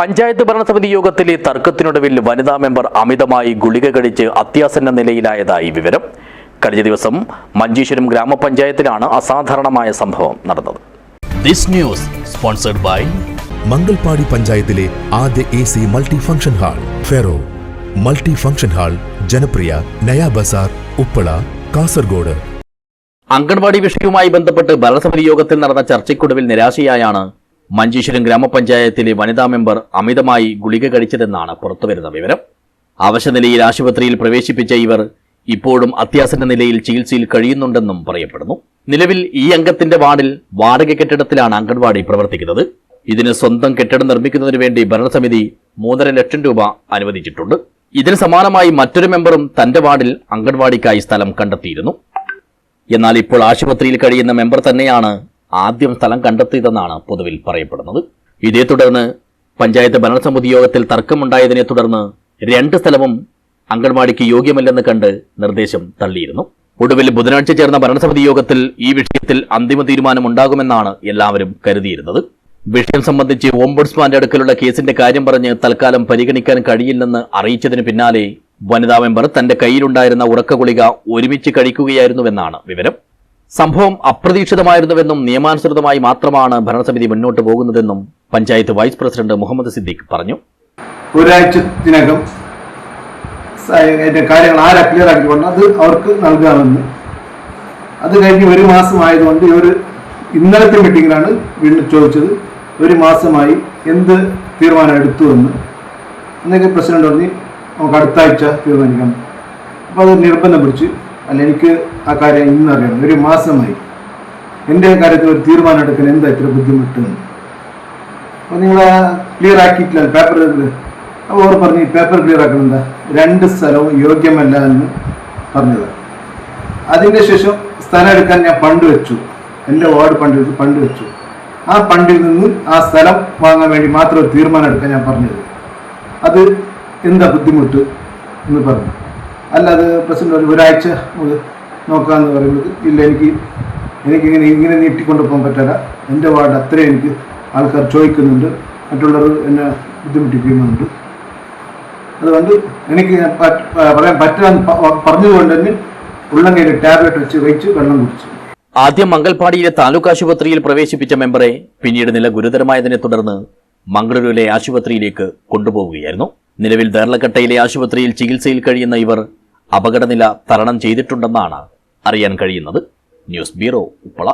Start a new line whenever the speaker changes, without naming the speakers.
പഞ്ചായത്ത് ഭരണസമിതി യോഗത്തിലെ തർക്കത്തിനൊടുവിൽ വനിതാ മെമ്പർ അമിതമായി ഗുളിക കഴിച്ച് അത്യാസന്ന നിലയിലായതായി വിവരം. കഴിഞ്ഞ ദിവസം മഞ്ചേശ്വരം ഗ്രാമപഞ്ചായത്തിലാണ് അസാധാരണമായ സംഭവം നടന്നത്.
This news sponsored by
Mangalpady പഞ്ചായത്തിലെ ആദ്യ A C multi function hall ferro. Multi function hall ജനപ്രിയ നയാ ബസാർ ഉപ്പള കാസർഗോഡ്.
അംഗൻവാടി വിഷയവുമായി ബന്ധപ്പെട്ട് ഭരണസമിതി യോഗത്തിൽ നടന്ന ചർച്ചയ്ക്കൊടുവിൽ നിരാശയായാണ് മഞ്ചേശ്വരം ഗ്രാമപഞ്ചായത്തിലെ വനിതാ മെമ്പർ അമിതമായി ഗുളിക കഴിച്ചതെന്നാണ് പുറത്തുവരുന്ന വിവരം. അവശനിലയിൽ ആശുപത്രിയിൽ പ്രവേശിപ്പിച്ച ഇവർ ഇപ്പോഴും അത്യാസന്ന നിലയിൽ ചികിത്സയിൽ കഴിയുന്നുണ്ടെന്നും പറയപ്പെടുന്നു. നിലവിൽ ഈ അംഗത്തിന്റെ വാർഡിൽ വാടക കെട്ടിടത്തിലാണ് അംഗൻവാടി പ്രവർത്തിക്കുന്നത്. ഇതിന് സ്വന്തം കെട്ടിടം നിർമ്മിക്കുന്നതിന് വേണ്ടി ഭരണസമിതി മൂന്നര ലക്ഷം രൂപ അനുവദിച്ചിട്ടുണ്ട്. ഇതിന് സമാനമായി മറ്റൊരു മെമ്പറും തന്റെ വാർഡിൽ അംഗൻവാടിക്കായി സ്ഥലം കണ്ടെത്തിയിരുന്നു. എന്നാൽ ഇപ്പോൾ ആശുപത്രിയിൽ കഴിയുന്ന മെമ്പർ തന്നെയാണ് ആദ്യം സ്ഥലം കണ്ടെത്തിയതെന്നാണ് പൊതുവിൽ പറയപ്പെടുന്നത്. ഇതേ തുടർന്ന് പഞ്ചായത്ത് ഭരണസമിതി യോഗത്തിൽ തർക്കമുണ്ടായതിനെ തുടർന്ന് രണ്ട് സ്ഥലവും അംഗൻവാടിക്ക് യോഗ്യമല്ലെന്ന് കണ്ട് നിർദ്ദേശം തള്ളിയിരുന്നു. ഒടുവിൽ ബുധനാഴ്ച ചേർന്ന ഭരണസമിതി യോഗത്തിൽ ഈ വിഷയത്തിൽ അന്തിമ തീരുമാനം ഉണ്ടാകുമെന്നാണ് എല്ലാവരും കരുതിയിരുന്നത്. വിഷയം സംബന്ധിച്ച് ഓംബുഡ്സ്മാന്റെ അടുക്കലുള്ള കേസിന്റെ കാര്യം പറഞ്ഞ് തൽക്കാലം പരിഗണിക്കാൻ കഴിയില്ലെന്ന് അറിയിച്ചതിന് പിന്നാലെ വനിതാ മെമ്പർ തന്റെ കയ്യിലുണ്ടായിരുന്ന ഉറക്ക ഗുളിക ഒരുമിച്ച് കഴിക്കുകയായിരുന്നുവെന്നാണ് വിവരം. സംഭവം അപ്രതീക്ഷിതമായിരുന്നുവെന്നും നിയമാനുസൃതമായി മാത്രമാണ് ഭരണസമിതി മുന്നോട്ട് പോകുന്നതെന്നും പഞ്ചായത്ത് വൈസ് പ്രസിഡന്റ് മുഹമ്മദ് സിദ്ദീഖ് പറഞ്ഞു.
ഒരാഴ്ചത്തിനകം കാര്യങ്ങൾ ആരാ ക്ലിയർ ആക്കിക്കൊണ്ട് അത് അവർക്ക് നൽകാമെന്ന്. അത് കഴിഞ്ഞ് ഒരു മാസമായതുകൊണ്ട് ഇവർ ഇന്നലത്തെ മീറ്റിങ്ങിലാണ് വീണ്ടും ചോദിച്ചത്. ഒരു മാസമായി എന്ത് തീരുമാനം എടുത്തു എന്ന്. എന്നൊക്കെ പ്രസിഡന്റ് പറഞ്ഞ് നമുക്ക് അടുത്ത ആഴ്ച തീരുമാനിക്കാം. അപ്പോൾ അത് നിർബന്ധം പിടിച്ച് അല്ല എനിക്ക് ആ കാര്യം ഇന്നറിയണം ഒരു മാസമായി. എന്റെ കാര്യത്തിൽ ഒരു തീരുമാനം എടുക്കാൻ എന്താ ഇത്ര ബുദ്ധിമുട്ട്? അപ്പോൾ നിങ്ങൾ ക്ലിയർ ആക്കിയിട്ടില്ല പേപ്പർ അപ്പോൾ അവർ പറഞ്ഞു പേപ്പർ ക്ലിയർ ആക്കണം എന്താ? രണ്ട് സ്ഥലവും യോഗ്യമല്ല എന്ന് പറഞ്ഞത്. അതിന്റെ ശേഷം സ്ഥലം എടുക്കാൻ ഞാൻ പണ്ട് വെച്ചു. എന്റെ വാർഡ് പണ്ട് വെച്ചു പണ്ട് വെച്ചു. ആ പണ്ടിൽ നിന്ന് ആ സ്ഥലം വാങ്ങാൻ വേണ്ടി മാത്രം ഒരു തീരുമാനം എടുക്കാൻ ഞാൻ പറഞ്ഞത്. അത് എന്താ ബുദ്ധിമുട്ട്? എന്ന് പറഞ്ഞു. അല്ലാതെ പ്രസിഡന്റ് ഒരു ഒരാഴ്ച നോക്കാമെന്ന് പറയുന്നത് ഇല്ല എനിക്ക് എനിക്കിങ്ങനെ ഇങ്ങനെ നീട്ടിക്കൊണ്ടു പോകാൻ പറ്റില്ല. എന്റെ വാർഡ് അത്രയും എനിക്ക് ആൾക്കാർ ചോദിക്കുന്നുണ്ട്. മറ്റുള്ളവർ എന്നെ ബുദ്ധിമുട്ടിക്കുന്നുണ്ട് അതുകൊണ്ട് എനിക്ക് പറയാൻ പറ്റില്ല പറഞ്ഞതുകൊണ്ട് തന്നെ ഉള്ളങ്കയിൽ ടാബ്ലറ്റ് വെച്ച് വെച്ച് വെള്ളം കുടിച്ചു.
ആദ്യം മംഗൽപാടിയിലെ താലൂക്ക് ആശുപത്രിയിൽ പ്രവേശിപ്പിച്ച മെമ്പറെ പിന്നീട് നില ഗുരുതരമായതിനെ തുടർന്ന് മംഗളൂരുവിലെ ആശുപത്രിയിലേക്ക് കൊണ്ടുപോവുകയായിരുന്നു. നിലവിൽ ദേർലക്കട്ടയിലെ ആശുപത്രിയിൽ ചികിത്സയിൽ കഴിയുന്ന ഇവർ അപകടനില തരണം ചെയ്തിട്ടുണ്ടെന്നാണ് അറിയാൻ കഴിയുന്നത്. News bureau Uppala.